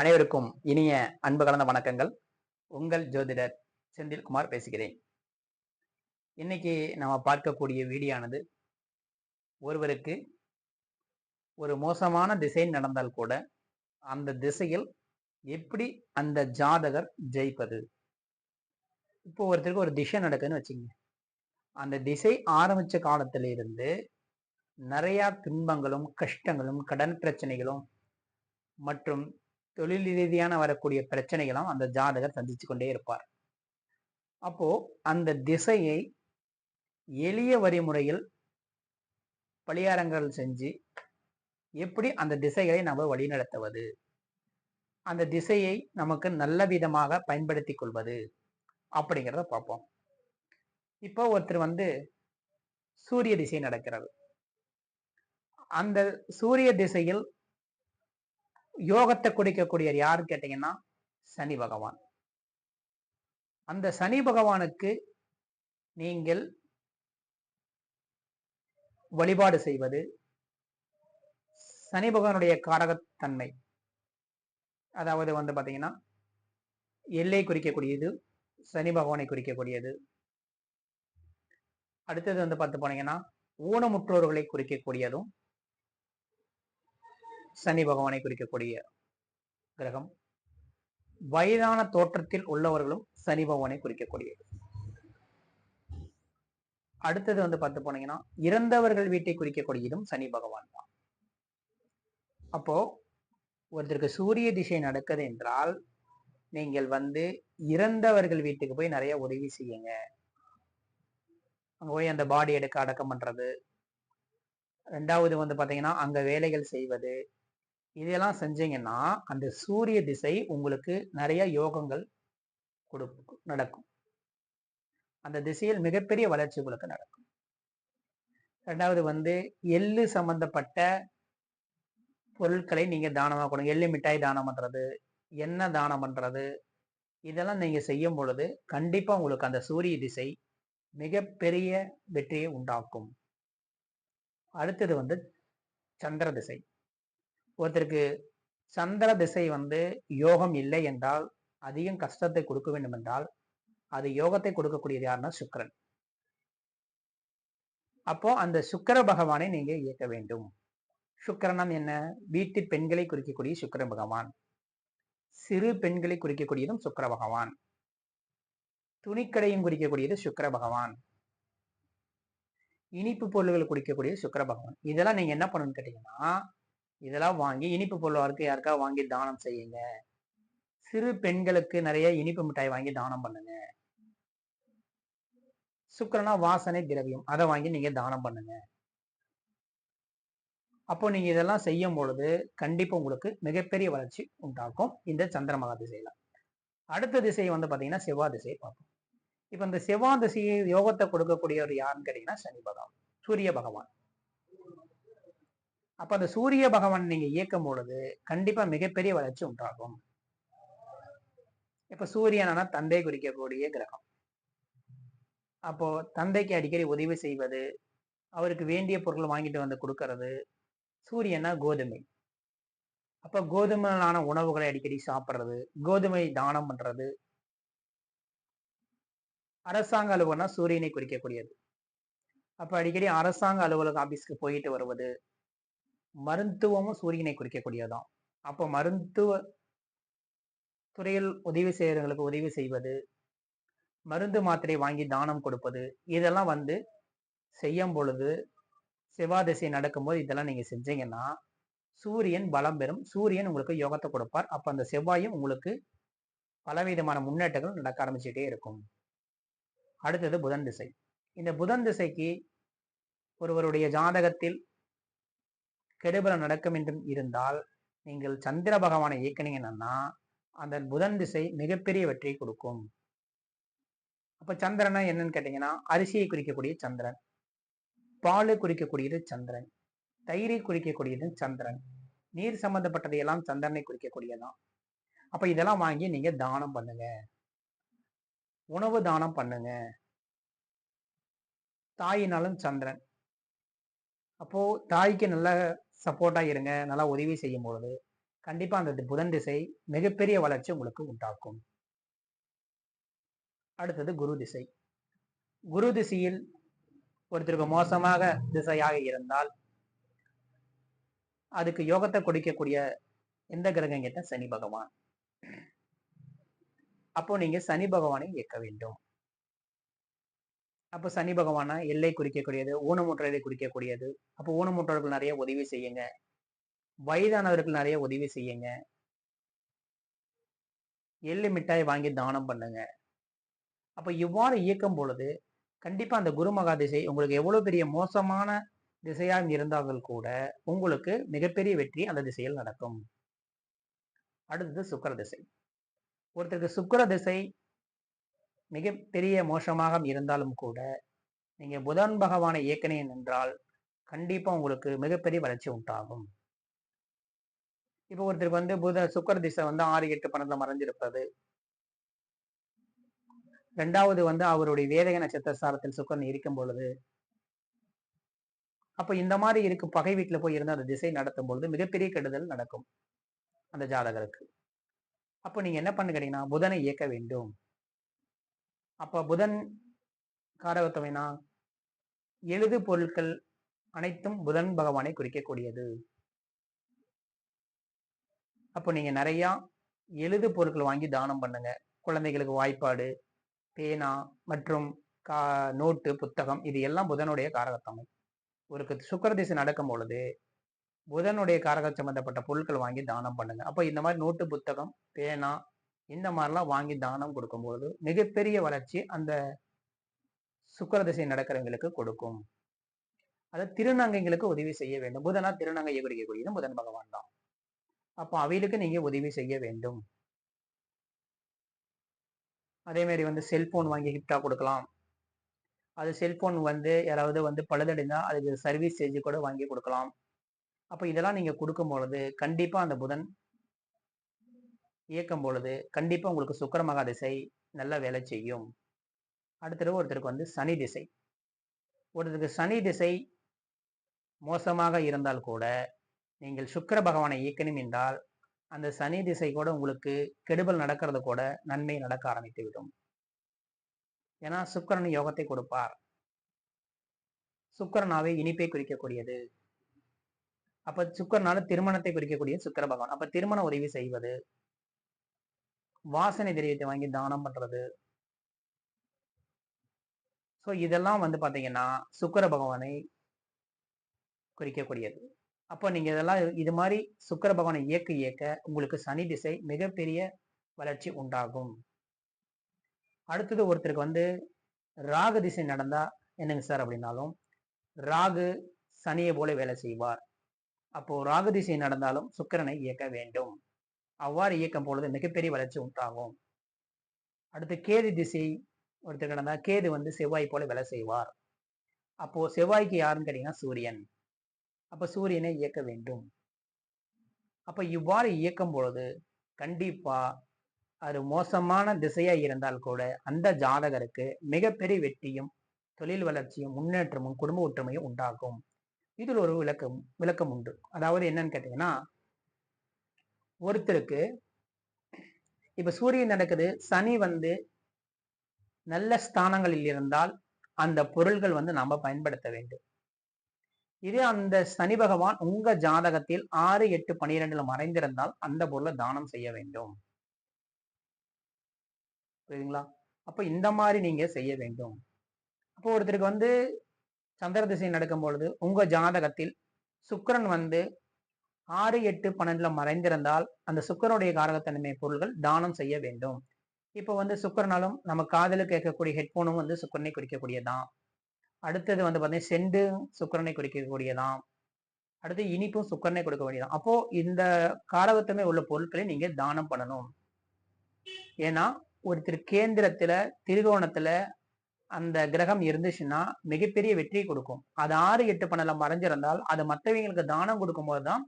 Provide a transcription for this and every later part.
அனைவருக்கும் இனிய அன்பு கலந்த வணக்கங்கள். உங்கள் ஜோதிடர் செந்தில்குமார் பேசுகிறேன். இன்னைக்கு நம்ம பார்க்கக்கூடிய வீடியோனது ஒருவருக்கு ஒரு மோசமான திசை நடந்தால் கூட அந்த திசையில் எப்படி அந்த ஜாதகர் ஜெயிப்பது? இப்போ ஒருத்தருக்கு ஒரு திசை நடக்குதுன்னு வச்சுங்க அந்த திசை ஆரம்பிச்ச காலத்திலிருந்து நிறையா துன்பங்களும் கஷ்டங்களும் கடன் பிரச்சனைகளும் மற்றும் தொழில் ரீதியான வரக்கூடிய பிரச்சனைகளும் அந்த ஜாதகர் சந்திச்சு கொண்டே இருப்பார். அப்போ அந்த திசையை எளிய வழிமுறையில் பலியாரங்கள் செஞ்சு எப்படி அந்த திசைகளை நம்ம வழிநடத்துவது? அந்த திசையை நமக்கு நல்ல விதமாக பயன்படுத்தி கொள்வது? அப்படிங்கிறத பார்ப்போம். இப்போ ஒருத்தர் வந்து சூரிய திசை நடக்கிறது அந்த சூரிய திசையில் யோகத்தை குடிக்கக்கூடியவர் யாருன்னு கேட்டீங்கன்னா சனி பகவான். அந்த சனி பகவானுக்கு நீங்கள் வழிபாடு செய்வது சனி பகவானுடைய காரகத்தன்மை. அதாவது வந்து பாத்தீங்கன்னா எல்லை குறிக்கக்கூடியது சனி பகவானை குறிக்கக்கூடியது. அடுத்தது வந்து பார்த்து போனீங்கன்னா ஊனமுற்றோர்களை குறிக்கக்கூடியதும் சனி பகவானை குறிக்கக்கூடிய கிரகம். வயதான தோற்றத்தில் உள்ளவர்களும் சனி பகவானை குறிக்கக்கூடியது. அடுத்தது வந்து பார்த்து போனீங்கன்னா இறந்தவர்கள் வீட்டை குறிக்கக்கூடியதும் சனி பகவான் தான். அப்போ ஒருத்தருக்கு சூரிய திசை நடக்குது என்றால் நீங்கள் வந்து இறந்தவர்கள் வீட்டுக்கு போய் நிறைய உதவி செய்யுங்க. அங்க போய் அந்த பாடி எடுக்க அடக்கம் பண்றது. ரெண்டாவது வந்து பாத்தீங்கன்னா அங்க வேலைகள் செய்வது. இதெல்லாம் செஞ்சீங்கன்னா அந்த சூரிய திசை உங்களுக்கு நிறைய யோகங்கள் கொடுக்கும் நடக்கும். அந்த திசையில் மிகப்பெரிய வளர்ச்சி உங்களுக்கு நடக்கும். ரெண்டாவது வந்து எள்ளு சம்பந்தப்பட்ட பொருட்களை நீங்கள் தானமாக கொடுங்க. எள்ளு மிட்டாய் தானம் பண்ணுறது எண்ணெய் தானம் பண்ணுறது இதெல்லாம் நீங்கள் செய்யும் பொழுது கண்டிப்பாக உங்களுக்கு அந்த சூரிய திசை மிகப்பெரிய வெற்றியை உண்டாக்கும். அடுத்தது வந்து சந்திர திசை. ஒருத்தருக்கு சந்திர திசை வந்து யோகம் இல்லை என்றால் அதிகம் கஷ்டத்தை கொடுக்க வேண்டும் என்றால் அது யோகத்தை கொடுக்கக்கூடியது யாருன்னா சுக்கரன். அப்போ அந்த சுக்கர பகவானை நீங்க இயக்க வேண்டும். சுக்கரனம் என்ன? வீட்டு பெண்களை குறிக்கக்கூடிய சுக்கர பகவான். சிறு பெண்களை குறிக்கக்கூடியதும் சுக்கர பகவான். துணிக்கடையும் குறிக்கக்கூடியது சுக்கர பகவான். இனிப்பு பொருள்கள் குடிக்கக்கூடிய சுக்கர பகவான். இதெல்லாம் நீங்க என்ன பண்ணணும்னு கேட்டீங்கன்னா இதெல்லாம் வாங்கி இனிப்பு பொருளாருக்கு யாருக்கா வாங்கி தானம் செய்யுங்க. சிறு பெண்களுக்கு நிறைய இனிப்பு மிட்டாய் வாங்கி தானம் பண்ணுங்க. சுக்கரனா வாசனை திரவியம் அதை வாங்கி நீங்க தானம் பண்ணுங்க. அப்போ நீங்க இதெல்லாம் செய்யும் பொழுது கண்டிப்பா உங்களுக்கு மிகப்பெரிய வளர்ச்சி உண்டாக்கும் இந்த சந்திரமகா திசையில. அடுத்த திசை வந்து பாத்தீங்கன்னா செவ்வாய் திசையை பார்ப்போம். இப்ப இந்த செவ்வாய் திசையை யோகத்தை கொடுக்கக்கூடியவர் யாருன்னு கேட்டீங்கன்னா சனி பகவான் சூரிய பகவான். அப்ப அந்த சூரிய பகவான் நீங்க இயக்கும் பொழுது கண்டிப்பா மிகப்பெரிய வளர்ச்சி உண்டாகும். இப்ப சூரியனான தந்தை குறிக்கக்கூடிய கிரகம். அப்போ தந்தைக்கு அடிக்கடி உதவி செய்வது அவருக்கு வேண்டிய பொருள் வாங்கிட்டு வந்து கொடுக்கறது சூரியனா கோதுமை. அப்ப கோதுமையிலான உணவுகளை அடிக்கடி சாப்பிட்றது கோதுமை தானம் பண்றது. அரசாங்க அலுவலகம்னா சூரியனை குறிக்கக்கூடியது. அப்ப அடிக்கடி அரசாங்க அலுவலக ஆபீஸ்க்கு போயிட்டு வருவது மருத்துவமும் சூரியனை குறிக்கக்கூடியதுதான். அப்போ மருத்துவ துறையில் உதவி செய்யறவங்களுக்கு உதவி செய்வது மருந்து மாத்திரை வாங்கி தானம் கொடுப்பது இதெல்லாம் வந்து செய்யும் பொழுது செவ்வாதிசை நடக்கும்போது இதெல்லாம் நீங்க செஞ்சீங்கன்னா சூரியன் பலம் பெறும். சூரியன் உங்களுக்கு யோகத்தை கொடுப்பார். அப்ப அந்த செவ்வாயும் உங்களுக்கு பலவிதமான முன்னேற்றங்கள் நடக்க ஆரம்பிச்சுட்டே இருக்கும். அடுத்தது புதன் திசை. இந்த புதன் திசைக்கு ஒருவருடைய ஜாதகத்தில் கெடுபலம் நடக்கும் என்றும் இருந்தால் நீங்கள் சந்திர பகவானை இயக்கினீங்கன்னா அந்த புதன் திசை மிகப்பெரிய வெற்றியை கொடுக்கும். அப்ப சந்திரனா என்னன்னு கேட்டீங்கன்னா அரிசியை குறிக்கக்கூடிய சந்திரன் பாலை குறிக்கக்கூடியது சந்திரன் தயிரை குறிக்கக்கூடியது சந்திரன் நீர் சம்பந்தப்பட்டதை எல்லாம் சந்திரனை குறிக்கக்கூடியதான். அப்ப இதெல்லாம் வாங்கி நீங்க தானம் பண்ணுங்க. உணவு தானம் பண்ணுங்க. தாயினாலும் சந்திரன். அப்போ தாய்க்கு நல்ல சப்போர்ட்டாக இருங்க. நல்லா உதவி செய்யும் பொழுது கண்டிப்பாக அந்த புதன் திசை மிகப்பெரிய வளர்ச்சி உங்களுக்கு உண்டாக்கும். அடுத்தது குரு திசை. குரு திசையில் ஒருத்தருக்கு மோசமாக திசையாக இருந்தால் அதுக்கு யோகத்தை கொடுக்கக்கூடிய எந்த கிரகம் கேட்டால் சனி பகவான்? அப்போ நீங்க சனி பகவானை இயக்க வேண்டும். அப்போ சனி பகவானா எல்லை குறிக்கக்கூடியது ஊனமுற்றலை குறிக்கக்கூடியது. அப்போ ஊனமுற்றவர்கள் நிறைய உதவி செய்யுங்க. வயதானவர்கள் நிறைய உதவி செய்யுங்க. எள்ளு மிட்டாய் வாங்கி தானம் பண்ணுங்க. அப்ப இவ்வாறு இயக்கும் பொழுது கண்டிப்பா அந்த குருமகா திசை உங்களுக்கு எவ்வளவு பெரிய மோசமான திசையாக இருந்தார்கள் கூட உங்களுக்கு மிகப்பெரிய வெற்றி அந்த திசையில் நடக்கும். அடுத்தது சுக்கர திசை. ஒருத்தருக்கு சுக்கர திசை மிகப்பெரிய மோசமாக இருந்தாலும் கூட நீங்க புதன் பகவானை இயக்கினேன் என்றால் கண்டிப்பா உங்களுக்கு மிகப்பெரிய வளர்ச்சி உண்டாகும். இப்போ ஒருத்தருக்கு வந்து புத சுக்கர திசை வந்து ஆறு எட்டு பணத்தில் மறைஞ்சிருப்பது. ரெண்டாவது வந்து அவருடைய வேதக நட்சத்திர சாரத்தில் சுக்கரன் இருக்கும் பொழுது அப்போ இந்த மாதிரி இருக்கும் பகை வீட்டுல போய் இருந்து அந்த திசை நடத்தும் பொழுது மிகப்பெரிய கெடுதல் நடக்கும் அந்த ஜாதகருக்கு. அப்போ நீங்க என்ன பண்ணு புதனை இயக்க வேண்டும். அப்ப புதன் காரகத்தவைனா எழுது பொருட்கள் அனைத்தும் புதன் பகவானை குறிக்கக்கூடியது. அப்போ நீங்க நிறைய எழுது பொருட்கள் வாங்கி தானம் பண்ணுங்க. குழந்தைகளுக்கு வாய்ப்பாடு பேனா மற்றும் கா நோட்டு புத்தகம் இது எல்லாம் புதனுடைய காரகத்தமை ஒரு சுக்கர திசை நடக்கும் பொழுது புதனுடைய காரக சம்பந்தப்பட்ட பொருட்கள் வாங்கி தானம் பண்ணுங்க. அப்போ இந்த மாதிரி நோட்டு புத்தகம் பேனா இந்த மாதிரிலாம் வாங்கி தானம் கொடுக்கும்பொழுது மிகப்பெரிய வளர்ச்சி அந்த சுக்கர திசை நடக்கிறவங்களுக்கு கொடுக்கும். அதை திருநங்கைகளுக்கு உதவி செய்ய வேண்டும். புதனா திருநங்கையை குறிக்கக்கூடியது புதன் பகவான் தான். அப்போ அவைகளுக்கு நீங்க உதவி செய்ய வேண்டும். அதே மாதிரி வந்து செல்போன் வாங்கி கிஃப்டா கொடுக்கலாம். அது செல்போன் வந்து யாராவது வந்து பழுதடைந்தா அதுக்கு சர்வீஸ் செஞ்சு கூட வாங்கி கொடுக்கலாம். அப்போ இதெல்லாம் நீங்க கொடுக்கும் பொழுது கண்டிப்பா அந்த புதன் இயக்கும் பொழுது கண்டிப்பா உங்களுக்கு சுக்கர மகா திசை நல்ல வேலை செய்யும். அடுத்தது ஒருத்தருக்கு வந்து சனி திசை. ஒருத்தருக்கு சனி திசை மோசமாக இருந்தால் கூட நீங்கள் சுக்கர பகவானை இயக்கணும் என்றால் அந்த சனி திசை கூட உங்களுக்கு கெடுபல் நடக்கிறது கூட நன்மை நடக்க ஆரம்பித்து விடும். ஏன்னா சுக்கரன் யோகத்தை கொடுப்பார். சுக்கரனாவே இனிப்பை குறிக்கக்கூடியது. அப்ப சுக்கரனால திருமணத்தை குறிக்கக்கூடிய சுக்கர பகவான். அப்ப திருமண உதவி செய்வது வாசனை திரியத்தை வாங்கி தானம் பண்றது. ஸோ இதெல்லாம் வந்து பாத்தீங்கன்னா சுக்கர பகவானை குறிக்கக்கூடியது. அப்போ நீங்க இதெல்லாம் இது மாதிரி சுக்கர பகவானை இயக்க இயக்க உங்களுக்கு சனி திசை மிகப்பெரிய வளர்ச்சி உண்டாகும். அடுத்தது ஒருத்தருக்கு வந்து ராகு திசை நடந்தா என்னங்க சார் அப்படின்னாலும் ராகு சனியை போல வேலை செய்வார். அப்போ ராகு திசை நடந்தாலும் சுக்கரனை இயக்க வேண்டும். அவ்வாறு இயக்கும் பொழுது மிகப்பெரிய வளர்ச்சி உண்டாகும். அடுத்து கேது திசை ஒருத்தர் நடந்தா கேது வந்து செவ்வாய் போல வேலை செய்வார். அப்போ செவ்வாய்க்கு யாருன்னு கேட்டீங்கன்னா சூரியன். அப்போ சூரியனை இயக்க வேண்டும். அப்ப இவ்வாறு இயக்கும் பொழுது கண்டிப்பா அது மோசமான திசையா இருந்தால் கூட அந்த ஜாதகருக்கு மிகப்பெரிய வெற்றியும் தொழில் வளர்ச்சியும் முன்னேற்றமும் குடும்ப ஒற்றுமையும் உண்டாகும். இதில் ஒரு விளக்கம் விளக்கம் உண்டு. அதாவது என்னன்னு கேட்டீங்கன்னா ஒருத்தருக்கு இப்ப சூரியன் நடக்குது சனி வந்து நல்ல ஸ்தானங்களில் இருந்தால் அந்த பொருள்கள் வந்து நாம பயன்படுத்த வேண்டும். இதே அந்த சனி பகவான் உங்க ஜாதகத்தில் ஆறு எட்டு பனிரெண்டுல மறைந்திருந்தால் அந்த பொருளை தானம் செய்ய வேண்டும். புரியுதுங்களா? அப்ப இந்த மாதிரி நீங்க செய்ய வேண்டும். அப்போ ஒருத்தருக்கு வந்து சந்திர திசை நடக்கும் பொழுது உங்க ஜாதகத்தில் சுக்கரன் வந்து ஆறு எட்டு பன்னெண்டுல மறைந்திருந்தால் அந்த சுக்கரனுடைய காரகத்தன்மை பொருள்கள் தானம் செய்ய வேண்டும். இப்போ வந்து சுக்கரனாலும் நம்ம காதல கேட்கக்கூடிய ஹெட்போனும் வந்து சுக்கரனை குறிக்கக்கூடியதான் அடுத்தது வந்து பார்த்தீங்கன்னா செண்டு சுக்கரனை குறிக்கக்கூடியதான் அடுத்து இனிப்பும் சுக்கரனை கொடுக்கக்கூடியதான் அப்போ இந்த காரகத்தன்மை உள்ள பொருட்களை நீங்க தானம் பண்ணணும். ஏன்னா ஒருத்தர் கேந்திரத்துல திருகோணத்துல அந்த கிரகம் இருந்துச்சுன்னா மிகப்பெரிய வெற்றி கொடுக்கும். அது ஆறு எட்டு பண்ணல மறைஞ்சிருந்தால் அது மற்றவங்களுக்கு தானம் கொடுக்கும் போதுதான்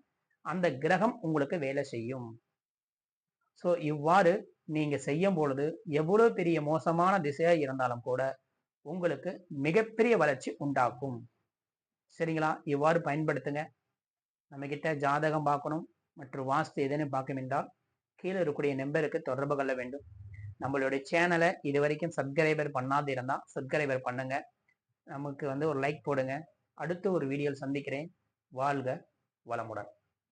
அந்த கிரகம் உங்களுக்கு வேலை செய்யும். ஸோ இவ்வாறு நீங்க செய்யும் பொழுது எவ்வளவு பெரிய மோசமான திசையா இருந்தாலும் கூட உங்களுக்கு மிகப்பெரிய வளர்ச்சி உண்டாக்கும் சரிங்களா? இவ்வாறு பயன்படுத்துங்க. நம்ம கிட்ட ஜாதகம் பார்க்கணும் மற்றும் வாஸ்து எதுன்னு பார்க்கும் என்றால் கீழே இருக்கக்கூடிய நம்பருக்கு தொடர்பு கொள்ள வேண்டும். நம்மளுடைய சேனலை இது வரைக்கும் சப்ஸ்கிரைபர் பண்ணாது இருந்தால் சப்ஸ்கிரைபர் பண்ணுங்க. நமக்கு வந்து ஒரு லைக் போடுங்க. அடுத்து ஒரு வீடியோவில் சந்திக்கிறேன். வாழ்க வளமுடன்.